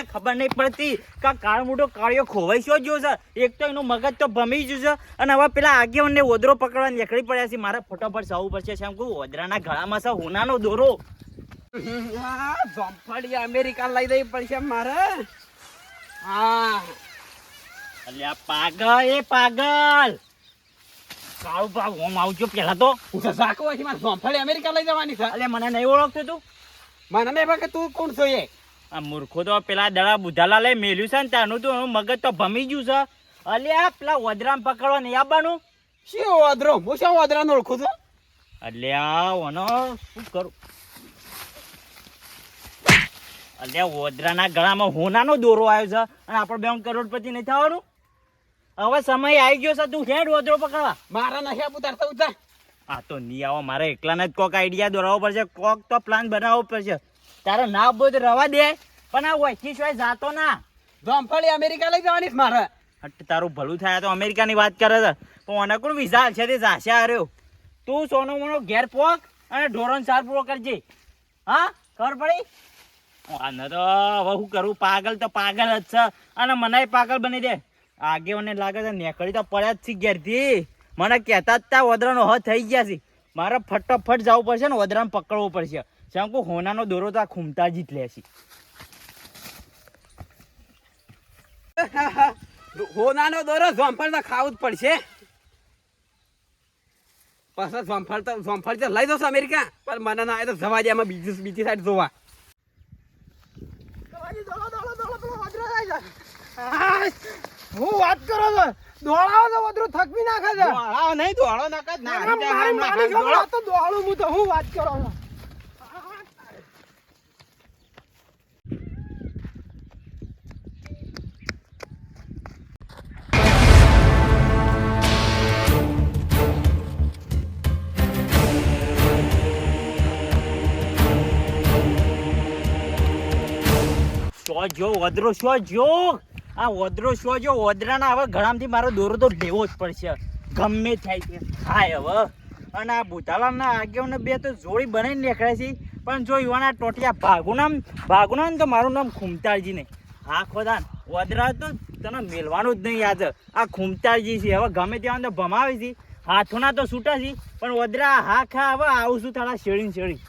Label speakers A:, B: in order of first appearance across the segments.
A: મને ખબર નહીં પડતી કે કાળ મોટો કાળિયો ખોવાઈ શો ગયો છે? એક તો એનું મગજ તો ભમી ગયું છે અને હવે પેલા આગેવનને ઓદરો પકડવા નીકળી પડ્યા છે. મારે ફટાફટ જવું પડશે છે. એમ કહું ઓદરાના ગળામાં છે? હોનાનો દોરો.
B: અમેરિકા લઈ દઈ પડશે મારે. હા.
A: અલ્યા પાગલ એ પાગલ. કાળું ભાગ ઓમ આવજો પેલા તો.
B: હું તો હોય છે મારે જોમફળી અમેરિકા લઈ જવાની છે.
A: અલ્યા મને નહીં ઓળખતો તું.
B: મને નહીં ભાગે તું કોણ છો એ?
A: આ મૂર્ખો તો પેલા દડા બુધાલા લઈ મેલ્યું છે ને ત્યાંનું તો મગજ તો ભમી ગયું છે. અલ્યા પેલા વદરામ પકડવા નહીં આવવાનું
B: શું વાદરો હું શું વાદરાને ઓળખું છું?
A: અલ્યા ઓનો શું કરું? અલ્યા વોદરાના ગળામાં હોનાનો દોરો આવ્યો છે અને આપણે બે કરોડપતિ નહીં થવાનું? હવે સમય આવી ગયો છે તું હેડ વોદરો પકડવા.
B: મારા નહીં આપું તારતા ઉતાર.
A: આ તો નહીં આવો મારે એકલાને જ કોક આઈડિયા દોરાવવો પડશે કોક તો પ્લાન બનાવવો પડશે. તારો ના બોધ રવા દે. પણ આ વચ્ચી સિવાય જાતો ના.
B: જોમફળી અમેરિકા લઈ જવાની મારે.
A: તારું ભલું થાય તો અમેરિકાની વાત કરે છે. પણ મને કોણ વિઝા છે તે જાશે આવ્યો તું સોનો મોનો ઘેર પોક અને ઢોરણ સાર પૂરો કરજે. હા? ખબર પડી? આને તો હવે હું કરું? પાગલ તો પાગલ જ છે. અને મને પાગલ બની દે. આગે મને લાગે છે નેકળી તો પડ્યા જ છે ઘેરથી. મને કહેતા જ ત્યાં વદરાનો હ થઈ ગયા છે. મારે ફટાફટ જવું પડશે ને વદરાને પકડવું પડશે. જેમ કે હોનાનો દોરો તો આ ખૂમતા જ લે છે.
B: હોનાનો દોરો જોમફળ તો ખાવું જ પડશે. પાછા જોમફળ તો જોમફળ તો લઈ દોશો અમેરિકા. પણ મને ના આવે તો જવા દે બીજી બીજી સાઈડ જોવા.
C: હું વાત કરો છો? દોડાવો તો વધુ થકવી નાખે છે.
B: દોડાવો નહીં દોડો નાખે નારી
C: મારી. તો દોડું હું તો હું વાત કરો છો?
A: શો જો, વદરો શો જો? આ વદરો શો જો, વદરાના હવે ઘણામાંથી મારો દોરો તો લેવો જ પડશે. ગમે થાય છે થાય હવે. અને આ ભૂતાલાના આગેવને બે તો જોડી બનાવીને નીકળે છે. પણ જો યુવાના ટોટિયા ભાગુ નામ ભાગુ નામ તો મારું નામ ખૂમતાળજી નહીં. હા, ખોદાન, વદરા તો તને મેલવાનું જ નહીં યાદ. આ ખૂમતાળજી છે, હવે ગમે ત્યાં તો ભમાવે છે. હાથોના તો છૂટા છે, પણ વદરા હા ખા, હવે આવું છું તારા શેળીને શેડી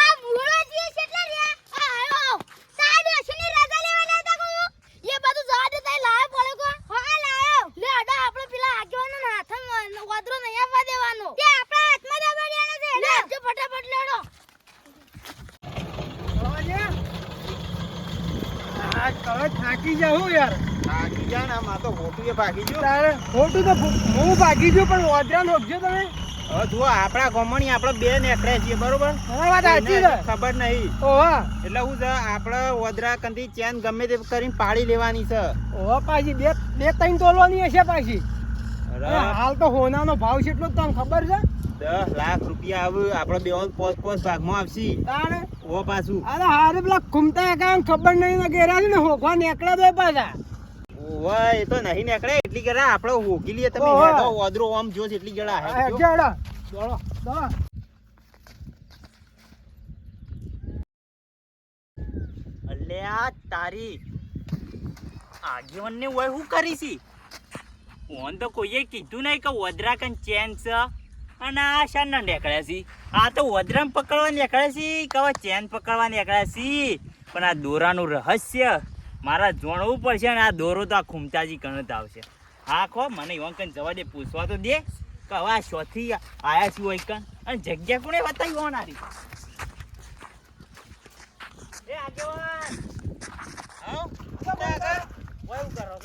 D: આ મુળાજી કેટલા રહ્યા આ આયો સાહેબ અશ્વિની રજા લેવાના હતા કો એ બધું જવા દે તઈ લાયો પડે કો હા લાયો લે અડા આપણે પેલા આગેવાનો ના હાથમાં વાદરો નહીં આવવા દેવાનો તે આપણા હાથમાં દબાડ્યાનો છે લે જો ફટાફટ લેડો
C: આ થાકી જાઉં યાર.
B: ભાગી જા આ માં તો ખોટું એ ભાગી જો
C: તારે ખોટું તો હું ભાગી જો પણ વાદરા નોખજો તમે.
B: હવે જુઓ આપણા ગમણી આપણે બે નેકળે છીએ બરોબર?
C: વાત સાચી છે.
B: ખબર નહીં.
C: ઓહા
B: એટલે હું છે આપણે વદરા કંથી ચેન ગમે તે કરીને પાડી લેવાની છે.
C: ઓહ પાછી બે બે ત્રણ તોલવાની હશે પાછી.
B: અરે,
C: હાલ તો હોનાનો ભાવ છે એટલો જ તમને ખબર છે?
B: દસ લાખ રૂપિયા આવે આપણે બે પોસ પોસ ભાગમાં આવશી. ઓ પાછું.
C: અરે હારે પેલા ઘૂમતા કામ ખબર નહીં ને ને હોખવા નીકળે તો પાછા.
B: ઓવા એ તો નહીં નીકળે એટલી ગળા આપણે હોકી લઈએ તમે. હેડો ઓદરો આમ જોશ એટલી ગળા
C: આ. દોડો, દોડો.
A: અલ્યા તારી આગેવાનને ને હું કરીશી ઓન તો કોઈએ કીધું નહીં કે વદરા કન ચેન છે. અને આ શાના નીકળ્યા છે? આ તો વદરામ પકડવા નીકળ્યા છે કવા ચેન પકડવા નીકળ્યા છે? પણ આ દોરાનું રહસ્ય મારા જોણવું પડશે અને આ દોરો તો આ ખૂમતાજી ગણત આવશે. હા ખો મને ઈવન કન જવા દે પૂછવા તો દે કે હવે શોથી આયા છું હોય કન અને જગ્યા કોને બતાવી હોનારી એ આગેવાન! હા? કરો?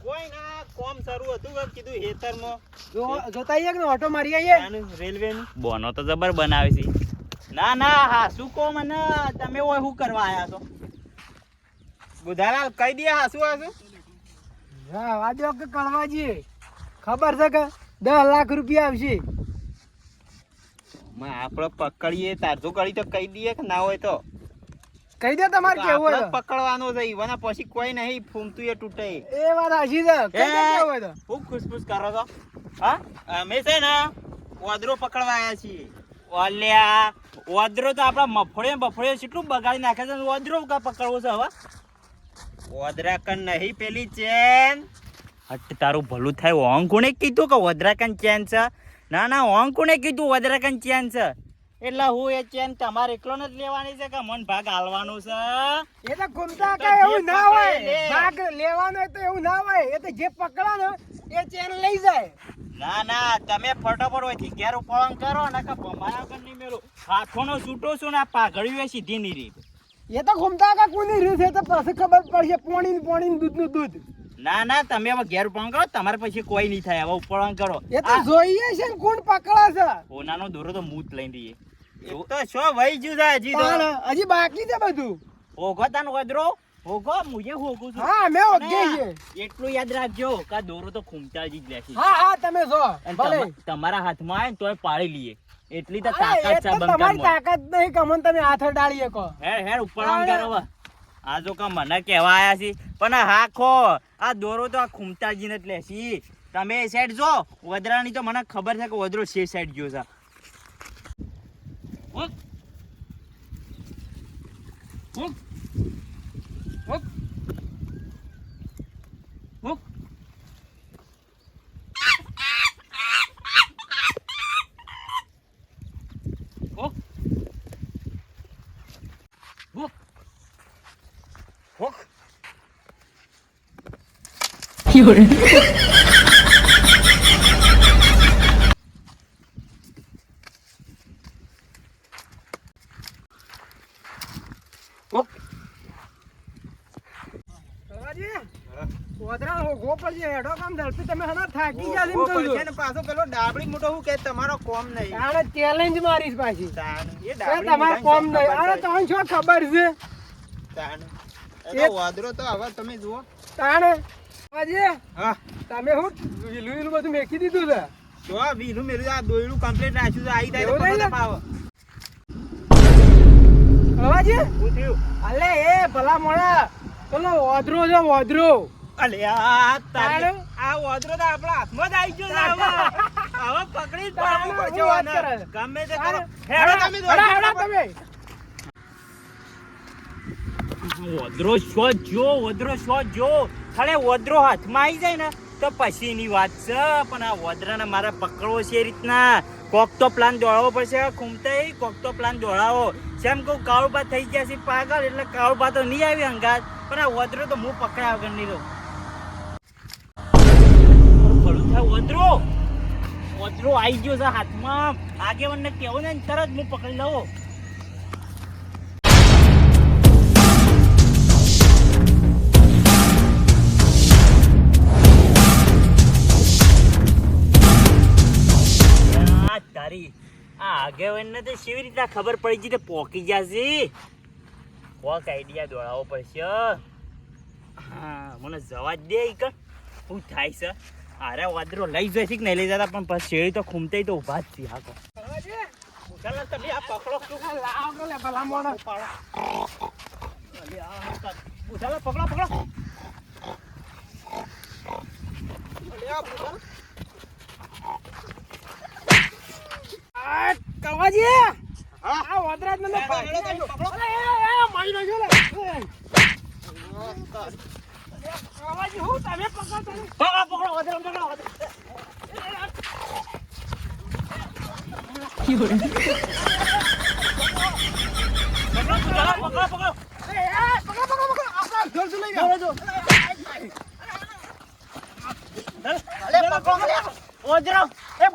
B: કોઈ ના કોમ શરૂ હતું કે કીધું હેતરમાં
C: જો- જોતા આઈએ કે ને ઓટો મારી આઈએ
B: આનું રેલવેનું?
A: બોનો તો જબર બનાવે છે. ના ના હા શું કહો મને? તમે ઓય શું કરવા આયા છો?
B: બુધાલાલ કહી દે હાસુ હાસુ
C: હા વાદ્યો કે કળવાજી ખબર છે કે દસ લાખ રૂપિયા આવશે.
B: માં આપણે પકડીએ તારજો કરી તો કહી દઈએ કે ના હોય તો.
C: કહી દે તમારે કેવું હોય
B: પકડવાનો છે ઈવાના પછી કોઈ નહીં ફૂમતું એ તૂટે.
C: એ વાત હાજી છે. દે કેવું હોય તો.
A: ખૂબ ખુશખુશ કરો તો હા
B: અમે છે ને ઓદરો પકડવા આવ્યા છીએ.
A: ઓલ્યા ઓદરો તો આપડા મફળે બફળે કેટલું બગાડી નાખે છે ઓદરો કા પકડવો છે હવે? ઓદરા કન નહીં પેલી ચેન. હટ તારું ભલું થાય. ઓંગ કોણે કીધું કે ઓદરા કન ચેન છે? ના ના ઓંગ કોણે કીધું ઓદરા કન ચેન છે? એટલે હું એ ચેન તમારે એકલો જ લેવાની છે કે મન ભાગ હાલવાનો છે?
C: એ તો ઘૂમતા કે એવું ના હોય. ભાગ લેવાનો તો એવું ના હોય. એ તો જે પકડા ને એ ચેન લઈ જાય.
A: ના ના તમે ફટાફટ હોયથી ઘેર ઉપળંગ કરો ને કે મારા કન નહીં મેલું. હાથોનો છૂટો છું ને પાઘડ્યું એ સીધી નહીં રીત
C: એ તો ઘૂમતા કા કોની રીત છે તો પછી ખબર પડશે પોણી ને પોણી દૂધ. નું દૂધ
A: ના ના તમે હવે ઘેર ઉપળંગ કરો તમારે પછી કોઈ નહીં થાય. હવે ઉપળંગ કરો.
C: એ તો જોઈએ છે ને કોણ પકડા છે.
A: સોનાનો દોરો તો મૂત રહીએ. એવું તો શો વહી ગયું છે હજી તો.
C: હજી બાકી છે બધું.
A: ઓગો તાન વદરો ઓગો મુજે હોગો છું.
C: હા મે ઓગે છે.
A: એટલું યાદ રાખજો કે દોરો તો ખૂમતા જ લેશે
C: હા હા તમે જો ભલે.
A: તમારા હાથમાં આવે તોય પાડી લઈએ. એટલી તો તાકાત છે
C: બંકા તમારી તાકાત નહીં કમન તમે હાથ ડાળી શકો
A: હેર હેર ઉપર આમ કરો આ જો કા મને કહેવા આયા છે. પણ હા હાખો આ દોરો તો આ ખૂમતાજીને જ લેશી. તમે એ સાઈડ જો વદરાની તો મને ખબર છે કે વદરો છે સાઈડ ગયો છે.
C: 어? 어? 어? 어? 어? 어? 有人。
A: પાછો પેલો ડાબડી મોટો હું કે તમારો કોમ નહીં.
C: આને ચેલેન્જ મારીશ પાછી.
A: એ
C: તમારે કોમ નહીં. અરે તમને શું ખબર છે?
A: તાન. એ
C: વાદરો
A: તો આવા તમે જુઓ.
C: તાણે. આજે
A: હા.
C: તમે હું વીલું વીલું બધું મેકી દીધું છે?
A: તો આ વીનું મેલું આ દોયડું કમ્પ્લીટ રાખ્યું છે. આવી થાય તો પકડ પાવ. અવાજે
C: અલે એ ભલા મોણા પેલો વાદરો છે ઓધરો
A: અલે તારે
C: તારે?
A: આ વાદળો તો આપણા હાથમાં જ આવી ગયો હવે. હવે પકડી પાડવું પડશે
C: હું વાત
A: આને.
C: કરે?
A: ગમે તે કરો. હેડો તમે
C: હેડો, હેડો તમે.
A: વદ્રો શો જો વદ્રો શો જો. ખાલી વદ્રો હાથમાં આવી જાય ને તો પછીની વાત છે. પણ આ વદ્રાને મારે પકડવો છે એ રીતના. કોક તો પ્લાન દોડાવવો પડશે. ખૂમતે કોક તો પ્લાન દોડાવો. જેમ કહું કાળુબા થઈ ગયા છે પાગલ એટલે કાળુબા તો નહીં આવી અંગાત. પણ આ વદ્રો તો હું પકડાવ કરી નહીં રહું. વદ્રો વદ્રો આવી ગયો છે હાથમાં. આગેવાનને કહેવો ને તરત હું પકડી લઉં. તારી આ આગેવાનને તો કેવી રીતના ખબર પડી ગઈ તે પોકી જશે? કોક આઈડિયા દોડાવવો પડશે. હા, મને જવા જ દે ઈ શું થાય છે? અરે વાદરો લઈ જાય છે કે નહીં લઈ જતા પણ પછી શેરી તો ખૂમતે તો ઊભા જ છે હાકો ચાલો તમે આ પકડો
C: લાવો લે ભલા મોણા
A: ચાલો પકડો પકડો
C: આ
A: હા
C: આ ઓધરા જ મને.
A: પકડો.
C: અરે, એ, એ, મારી નાખ્યો લે.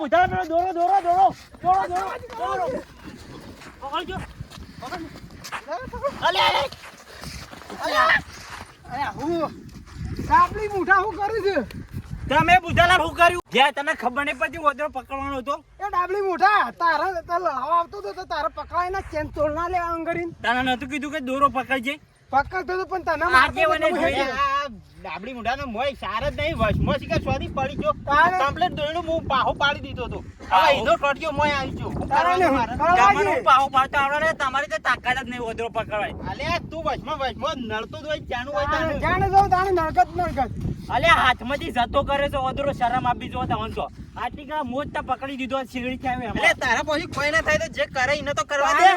A: દોરો દોરો દોરો દોરો દોરો દોરો પકડજો અલે. અલે
C: અરે, હું. સાપલી મૂઠા હું કરું છું?
A: તમે બુધાલા શું કર્યું? જ્યાં તને ખબર નહીં પડતી ઓજરો પકડવાનો હતો.
C: એ ડાબલી મોટા તારા તારા લાવ આવતો હતો તો તારા પકડાય ના ચેન તોડ ના લે અંગરીન
A: તને નતું કીધું કે દોરો પકડજે?
C: પકડતો તો પણ તને મારતો
A: આજે મને જોઈએ ડાબડી મુઢાનો મોય સાર જ નહીં વશમાં શીખર સ્વાદી પડી ગયો. કમ્પ્લેટ દોયડું હું પાહો પાડી દીધો તો હવે ઈનો ટોટિયો મોય આવી ગયો. શું
C: તારે ને
A: કરવાનું મારે?
C: કળવાજી.
A: ગામમાં હું પાહો પાડતો આવડે તમારી તો તાકાત જ નહીં ઓદરો પકડવાય. અલે તું વશમાં વશમાં નડતો જ હોય જાણું હોય
C: તાણે જાણે જો તાણે નળકત નળકત.
A: અલે હાથમાંથી જતો કરે તો ઓદરો શરમ આપી જો તમને તો આટલી કા મોજ તો પકડી દીધો શીગડી છે
E: એટલે તારા પછી કોઈ ના થાય તો જે કરે એને તો કરવા દે.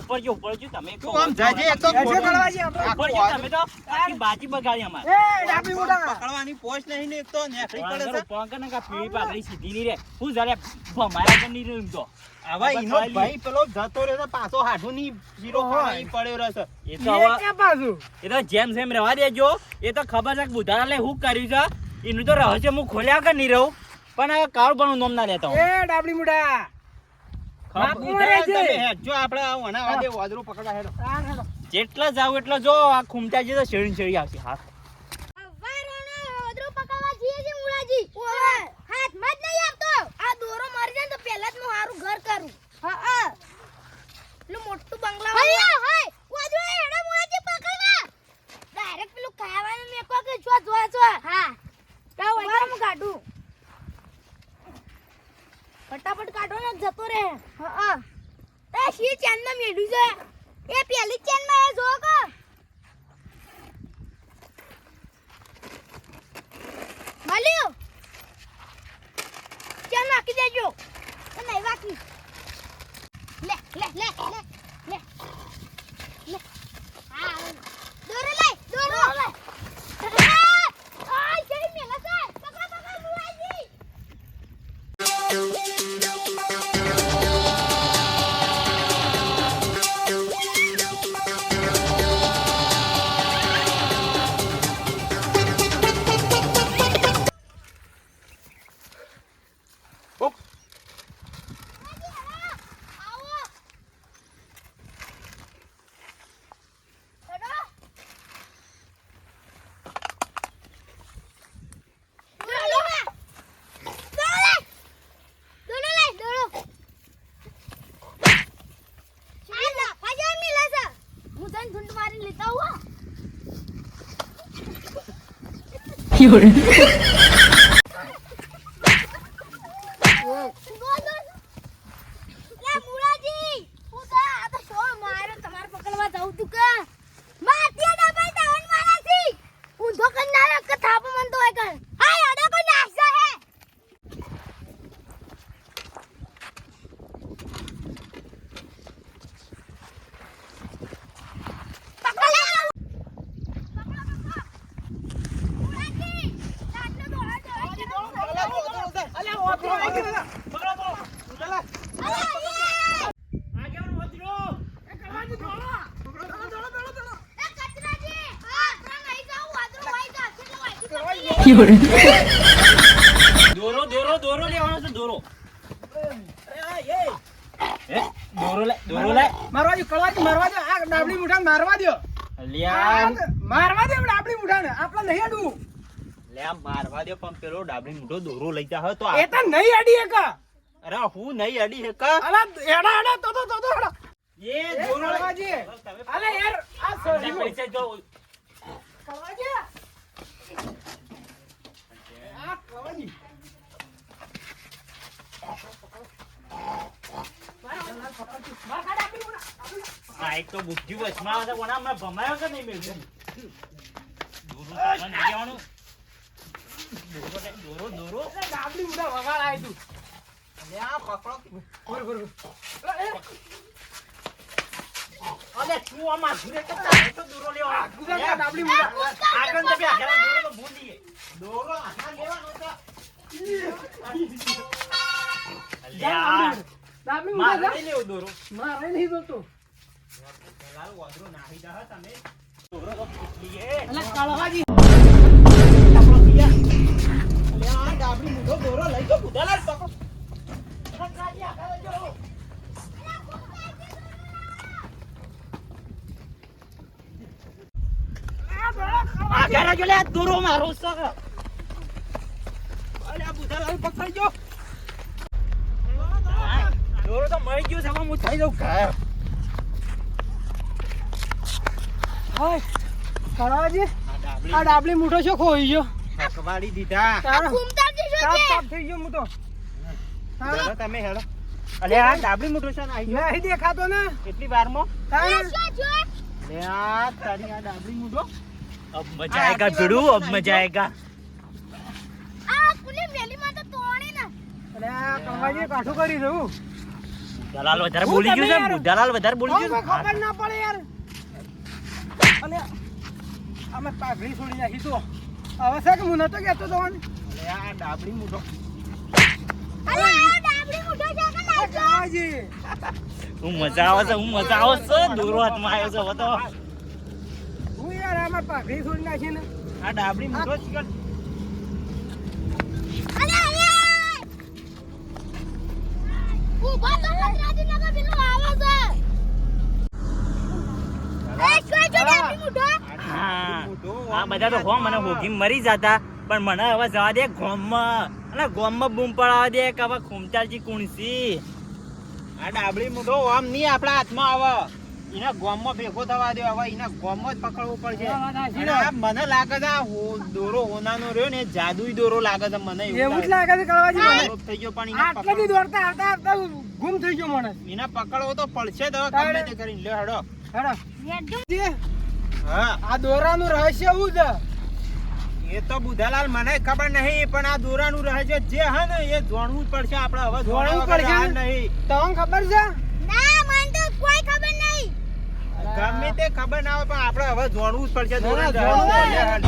A: ઉપર જો ઉપર જો તમે
E: તું આમ જાજે એક તો.
C: કળવાજી આપણે.
A: ઉપર જો તમે તો આખી બાજી બગાડી અમાર.
C: એ ડાબી મોટા
E: પકડવાની પોસ્ટ નહીં ને એક તો નેકળી પડે છે.
A: પંકજ કા પીળી પાઘડી સીધી ની રે હું જયારે ભમાયા પણ ની રહ્યું તો.
E: હવે ઇનો ભાઈ પેલો જતો રહ્યો છે પાછો હાડું ની જીરો ખાઈ પડ્યો રહેશે
A: એ તો હવે
C: પાછું?
A: એ તો જેમ જેમ રહેવા દેજો. એ તો ખબર છે કે બુધારાલે હું કર્યું છે. એનું તો રહસ્ય હું ખોલ્યા કે નહીં રહું. પણ કાળ પણ નોમ ના લેતો
C: એ ડાબડી મોટા
A: જેટલા જાવ એટલા જો આ ખૂમતા તો શેરી શેડી આવશે. હા.
D: વારોને ઓદરો પકાવવા જઈએ છે મુળાજી ઓય હાથમાં જ નહીં આવતો આ દોરો મરી જાય ને તો પહેલા જ હું હારું ઘર કરું હા હા પેલું મોટું બંગલા હૈયા હૈ ઓદરો હેડા મુળાજી પકડવા ડાયરેક્ટ પેલું ખાવાનું મેકો કે જો જો જો હા કાવ હોય હું કાઢું ફટાફટ કાઢો ને જતો રહે. હા એ શી ચેનમાં મેડું છે? એ પેલી ચેનમાં એ જો દો દો લે મુરાજી હું તો આ તો શો મારો તમારે પકડવા જાઉં તું કે માતિયા ડબાઈ તાવન મારા છી ઊંધો કન્નારા કે થાપ મન તો હોય કર હાય અડો કો નાસા હે પકડ લે પકડો પકડો મુરાજી લાટલો દોડા દોડા
C: અલ્યા ઓપરો આવી ગયો.
A: આગળ વધરો
C: એ કળવાજી દોડો. દોડો, દોડો, દોડો, દોડો.
D: એ કચરાજી હા ત્રણ નહીં જાવ વાદળો વાઈ જા
A: દોરો દોરો દોરો લેવાનો છે દોરો. હે? દોરો લે દોરો લે.
C: મારવા દ્યો, કળવાજી મારવા દો આ ડાબલી મુઠાને મારવા દ્યો.
A: લ્યામ
C: મારવા દે ડાબલી મુઠાને. આપણે નહીં અડવું.
A: લ્યામ મારવા દો પણ પેલો ડાબલી મુઠો દોરો લઈ જા હે તો
C: એ તો નહીં અડી એક.
A: અરે હું નહીં અડી એક. કા
C: એડા એડા તો તો તો તો એડા.
A: એ દોરો લઈ-
C: અલે યાર આ સોરી.
A: પૈસા જો.
C: કળવાજી આ
A: આ એક તો બુદ્ધિ વચમાં હતા કોના મેં ભમાયો કે નહીં મેળવ્યું? લેવાનું દોરો દોરો દોરો.
C: એટલે વગાડ આય તું.
A: આમાં તો દોરો આગળ દોરો તો ભૂલીએ દોરો હાથમાં લેવાનો તો અલ્યા
C: ડાબલી
A: મારે
C: મુઠા
A: નહીં લેવો દોરો
C: મારે નહીં જોતો
A: લાલ વાદરો નાહી જા હે તમે દોરો તો પૂછીએ
C: અલે કળવાજી
A: અલ્યા આ ડાબડી મૂઠો દોરો લઈ તો બુધાલાલ પકડો આગળ જો લે આ દોરો મારો સર અલ્યા બુધાલાલ પકડજો દોરો તો મળી ગયો છે હું થઈ જાઉં ઘર
C: હાય કળવાજી
A: આ
C: ડાબલી મુઠો છો ખોઈ ગયો
E: પકવાડી દીધા
C: તારો
D: ઘૂમતાજી શું
C: તાપ
D: છે
C: તાપ થઈ ગયો મુઠો
E: હેડો તમે હેડો
A: અલે આ ડાબડી મોટો છે ને આઈ
C: નહીં દેખાતો ને
A: કેટલી વારમાં
C: તારે
D: છે
A: આ તારી આ ડાબડી મોટો અબ मजा आएगा भिड़ू अब मजा आएगा।
D: આ પુલી મેલી માં તો તોડી ને
C: અલે આ કળવાજી કાઠું કરી દઉં
A: બુધાલાલ વધારે બોલી ગયું છે? બુધાલાલ વધારે બોલી ગયું
C: ખબર ના પડે યાર અલે અમે પાઘડી છોડી નાખી તો હવે છે કે હું નતો કેતો તો
E: અલે આ ડાબડી મૂઠો
D: અરે આ ડાબડી મુઠો છે કે
A: હું મજા આવે છે હું મજા આવે છે દોરો હાથમાં આવ્યો છે હવે
C: પાઘડી છોડી નાખી ને
E: આ ડાબડી જ કર.
D: પેલું
A: બધા તો હો મને હોગી મરી જતા. પણ મને હવે જવા દે ગોમમાં. અને ગોમમાં બૂમ પડાવવા દે કે હવે ખુમચાલજી કુણસી.
E: આ ડાબડી મૂઠો આમ નહીં આપણા હાથમાં આવે. એના ગોમમાં ભેગો થવા દે હવે એના ગોમમાં જ પકડવું પડશે.
C: હા.
E: આ મને લાગે છે આ દોરો હોનાનો રહ્યો ને જાદુઈ દોરો લાગે છે મને
C: એવું જ લાગે. છે કળવાજી
E: થઈ ગયો પણ
C: આટલેથી દોડતા આવતા આવતા ગુમ થઈ ગયો માણસ.
E: એને પકડવો તો પડશે જ ગમે તે કરીને. લ્યો હેડો.
C: હેડો.
E: હા.
C: આ દોરાનું રહસ્ય શું છે?
E: એ તો બુધાલાલ મને ખબર નહીં પણ આ દોરાનું રહસ્ય જે હે ને એ જાણવું જ પડશે. આપણે હવે
C: જાણવા પડશે
E: નહીં.
C: તમને ખબર છે
D: ના મને તો કોઈ ખબર નહીં
E: ગમે તે ખબર ના હોય પણ આપણે હવે જોડવું જ પડશે
C: ના,